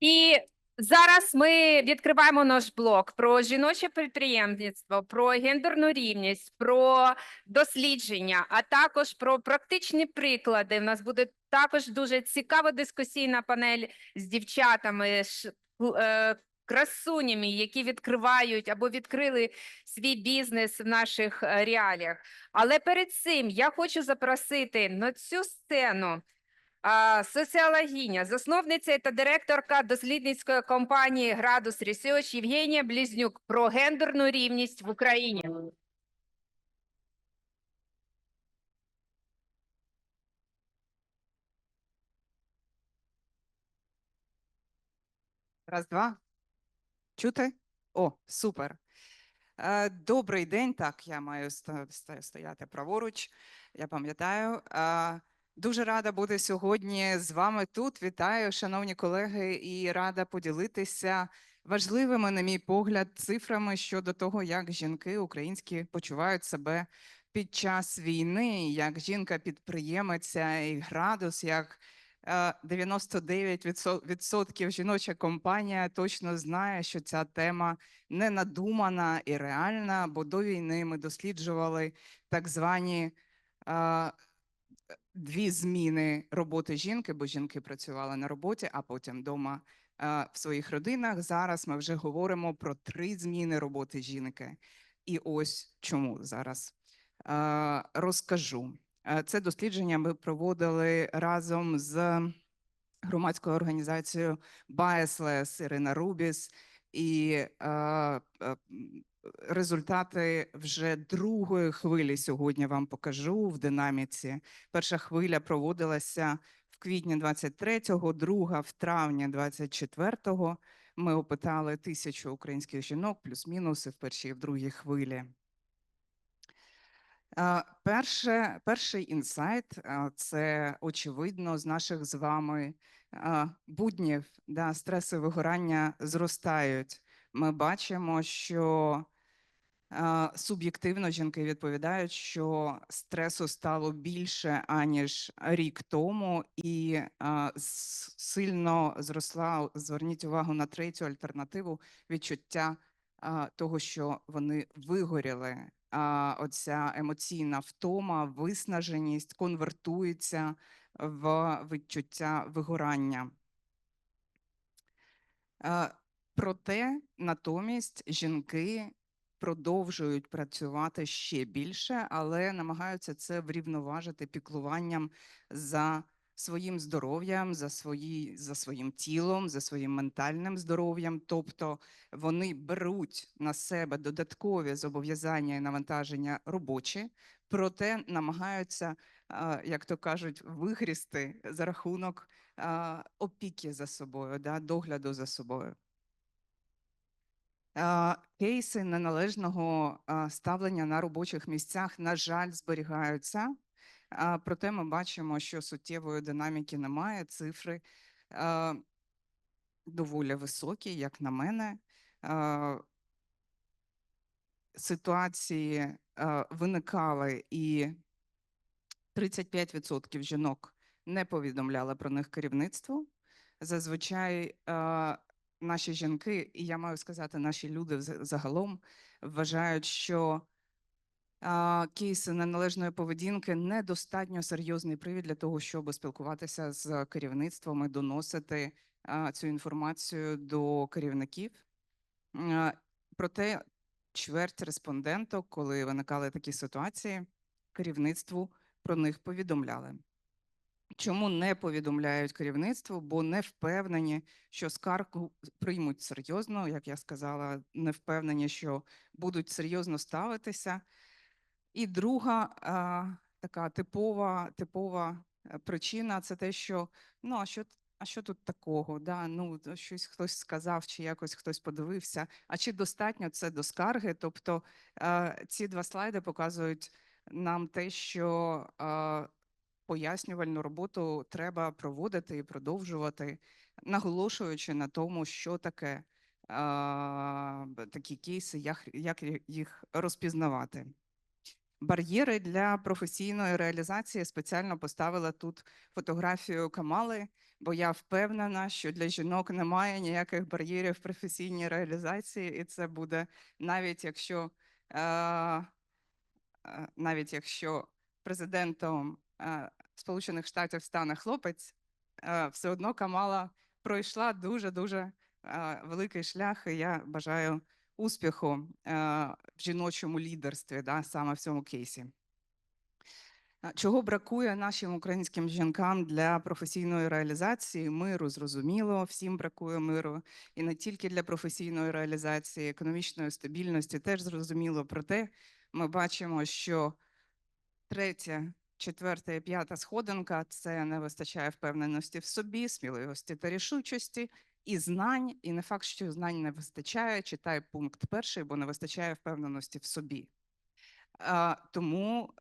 І зараз ми відкриваємо наш блок про жіноче підприємництво, про гендерну рівність, про дослідження, а також про практичні приклади. У нас буде також дуже цікава дискусійна панель з дівчатами, е, красунями, які відкривають або відкрили свій бізнес в наших е, реаліях. Але перед цим я хочу запросити на цю сцену соціологиня, засновниця та директорка дослідницької компанії Градус Research Євгенія Близнюк про гендерну рівність в Україні. Раз, два. Чути? О, супер. Е, Добрий день. Так, я маю стояти праворуч. Я пам'ятаю. Е, Дуже рада бути сьогодні з вами тут. Вітаю, шановні колеги, і рада поділитися важливими, на мій погляд, цифрами щодо того, як жінки українські почувають себе під час війни, як жінка-підприємиця і градус, як е, 99% жіноча компанія точно знає, що ця тема не надумана і реальна, бо до війни ми досліджували так звані е, дві зміни роботи жінки, бо жінки працювали на роботі, а потім вдома е, в своїх родинах. Зараз ми вже говоримо про три зміни роботи жінки. І ось чому зараз е, розкажу. Е, Це дослідження ми проводили разом з громадською організацією Biasless Ірина Рубіс, і результати вже другої хвилі сьогодні вам покажу в динаміці. Перша хвиля проводилася в квітні 23-го, друга в травні 24-го. Ми опитали тисячу українських жінок, плюс-мінус в першій і в другій хвилі. Е, Перше, перший інсайт е, це очевидно з наших з вами е, буднів, да, стреси вигорання зростають. Ми бачимо, що е, суб'єктивно жінки відповідають, що стресу стало більше аніж рік тому, і е, сильно зросла. Зверніть увагу на третю альтернативу відчуття того, що вони вигоріли. Оця емоційна втома, виснаженість конвертується в відчуття вигорання. Проте натомість жінки продовжують працювати ще більше, але намагаються це врівноважити піклуванням за своїм здоров'ям, за, свої, за своїм тілом, за своїм ментальним здоров'ям. Тобто вони беруть на себе додаткові зобов'язання і навантаження робочі, проте намагаються, як то кажуть, вигрісти за рахунок опіки за собою, догляду за собою. Кейси неналежного ставлення на робочих місцях, на жаль, зберігаються. Проте ми бачимо, що суттєвої динаміки немає. Цифри доволі високі, як на мене. Ситуації виникали і 35% жінок не повідомляли про них керівництву. Зазвичай наші жінки, і я маю сказати, наші люди загалом вважають, що кейси неналежної поведінки недостатньо серйозний привід для того, щоб спілкуватися з керівництвом і доносити цю інформацію до керівників. Проте чверть респонденток, коли виникали такі ситуації, керівництву про них повідомляли. Чому не повідомляють керівництву? Бо не впевнені, що скаргу приймуть серйозно, як я сказала, не впевнені, що будуть серйозно ставитися. І друга а, така типова, типова е, причина це те, що ну а що, а що тут такого? Да? Ну, щось хтось сказав, чи якось хтось подивився. А чи достатньо це до скарги? Тобто е, ці два слайди показують нам те, що е, пояснювальну роботу треба проводити і продовжувати, наголошуючи на тому, що таке такі кейси, як, як їх розпізнавати. Бар'єри для професійної реалізації спеціально поставила тут фотографію Камали, бо я впевнена, що для жінок немає ніяких бар'єрів в професійній реалізації, і це буде навіть якщо навіть якщо президентом Сполучених Штатів стане хлопець, все одно Камала пройшла дуже дуже великий шлях. І я бажаю успіху в жіночому лідерстві, да, саме в цьому кейсі. Чого бракує нашим українським жінкам для професійної реалізації? Миру, зрозуміло, всім бракує миру. І не тільки для професійної реалізації, економічної стабільності теж зрозуміло. Проте ми бачимо, що третя, четверта і п'ята сходинка це не вистачає впевненості в собі, сміливості та рішучості, і знань. І не факт, що знань не вистачає. Читай пункт перший, бо не вистачає впевненості в собі. Тому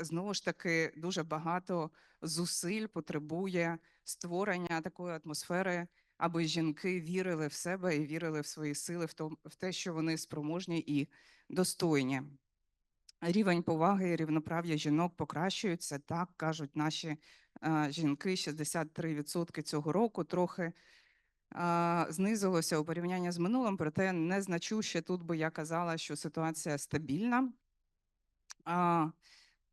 знову ж таки дуже багато зусиль потребує створення такої атмосфери, аби жінки вірили в себе і вірили в свої сили, в те, що вони спроможні і достойні. Рівень поваги і рівноправ'я жінок покращується, так кажуть наші а, жінки. 63% цього року трохи знизилося у порівнянні з минулим, проте незначуще тут би я казала, що ситуація стабільна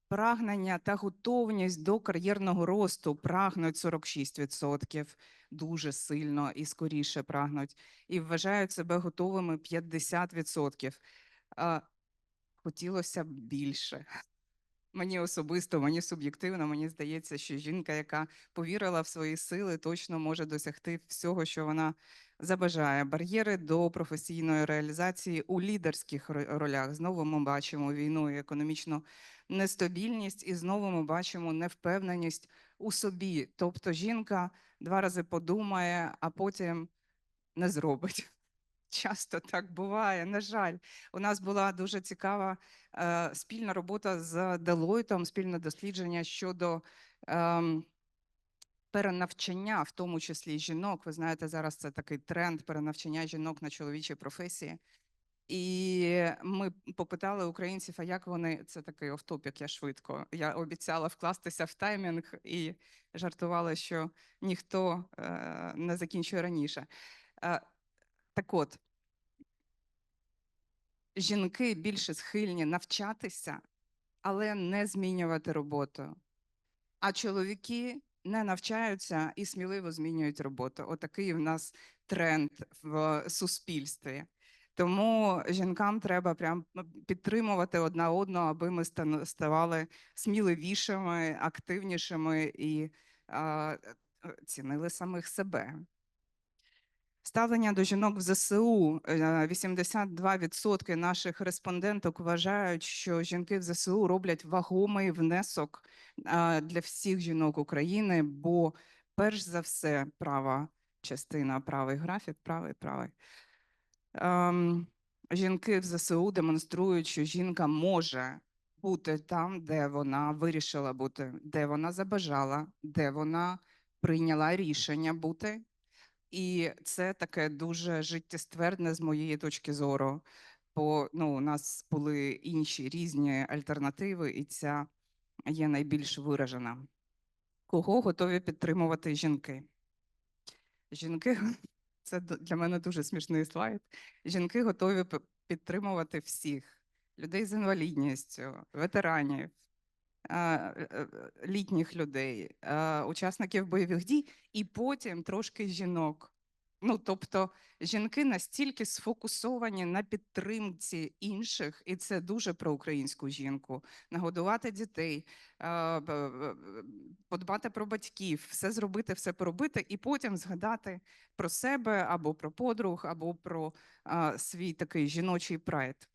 прагнення та готовність до кар'єрного росту прагнуть 46%, дуже сильно і скоріше прагнуть, і вважають себе готовими 50%. Хотілося б більше. Мені особисто, мені суб'єктивно, мені здається, що жінка, яка повірила в свої сили, точно може досягти всього, що вона забажає. Бар'єри до професійної реалізації у лідерських ролях. Знову ми бачимо війну і економічну нестабільність, і знову ми бачимо невпевненість у собі. Тобто жінка два рази подумає, а потім не зробить. Часто так буває. На жаль, у нас була дуже цікава е, спільна робота з Делойтом, спільне дослідження щодо ем, перенавчання, в тому числі жінок. Ви знаєте, зараз це такий тренд перенавчання жінок на чоловічі професії. І ми попитали українців, а як вони це такий офтопік, я швидко. Я обіцяла вкластися в таймінг і жартувала, що ніхто е, не закінчує раніше. Так от, жінки більше схильні навчатися, але не змінювати роботу. А чоловіки не навчаються і сміливо змінюють роботу. Отакий в нас тренд в суспільстві. Тому жінкам треба прям ну, підтримувати одна одну, аби ми ставали сміливішими, активнішими і а, е, цінили самих себе. Ставлення до жінок в ЗСУ. е, 82% наших респонденток вважають, що жінки в ЗСУ роблять вагомий внесок для всіх жінок України, бо перш за все права частина, правий графік, правий, правий. Ем, жінки в ЗСУ демонструють, що жінка може бути там, де вона вирішила бути, де вона забажала, де вона прийняла рішення бути. І це таке дуже життєствердне з моєї точки зору. Бо ну, у нас були інші різні альтернативи, і ця є найбільш виражена. Кого готові підтримувати жінки? Жінки це для мене дуже смішний слайд. Жінки готові підтримувати всіх: людей з інвалідністю, ветеранів, літніх людей, учасників бойових дій, і потім трошки жінок. Ну, тобто, жінки настільки сфокусовані на підтримці інших, і це дуже про українську жінку. Нагодувати дітей, подбати про батьків, все зробити, все поробити, і потім згадати про себе або про подруг, або про свій такий жіночий прайд.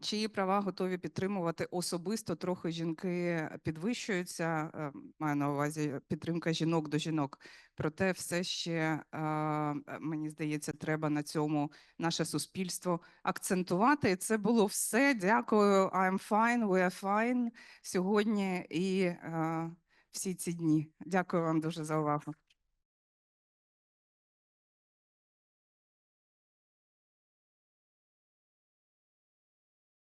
Чиї права готові підтримувати особисто трохи жінки підвищуються, е, маю на увазі підтримка жінок до жінок. Проте все ще е, е, мені здається, треба на цьому наше суспільство акцентувати. Це було все. Дякую. I'm fine, we are fine сьогодні і всі ці дні. Дякую вам дуже за увагу.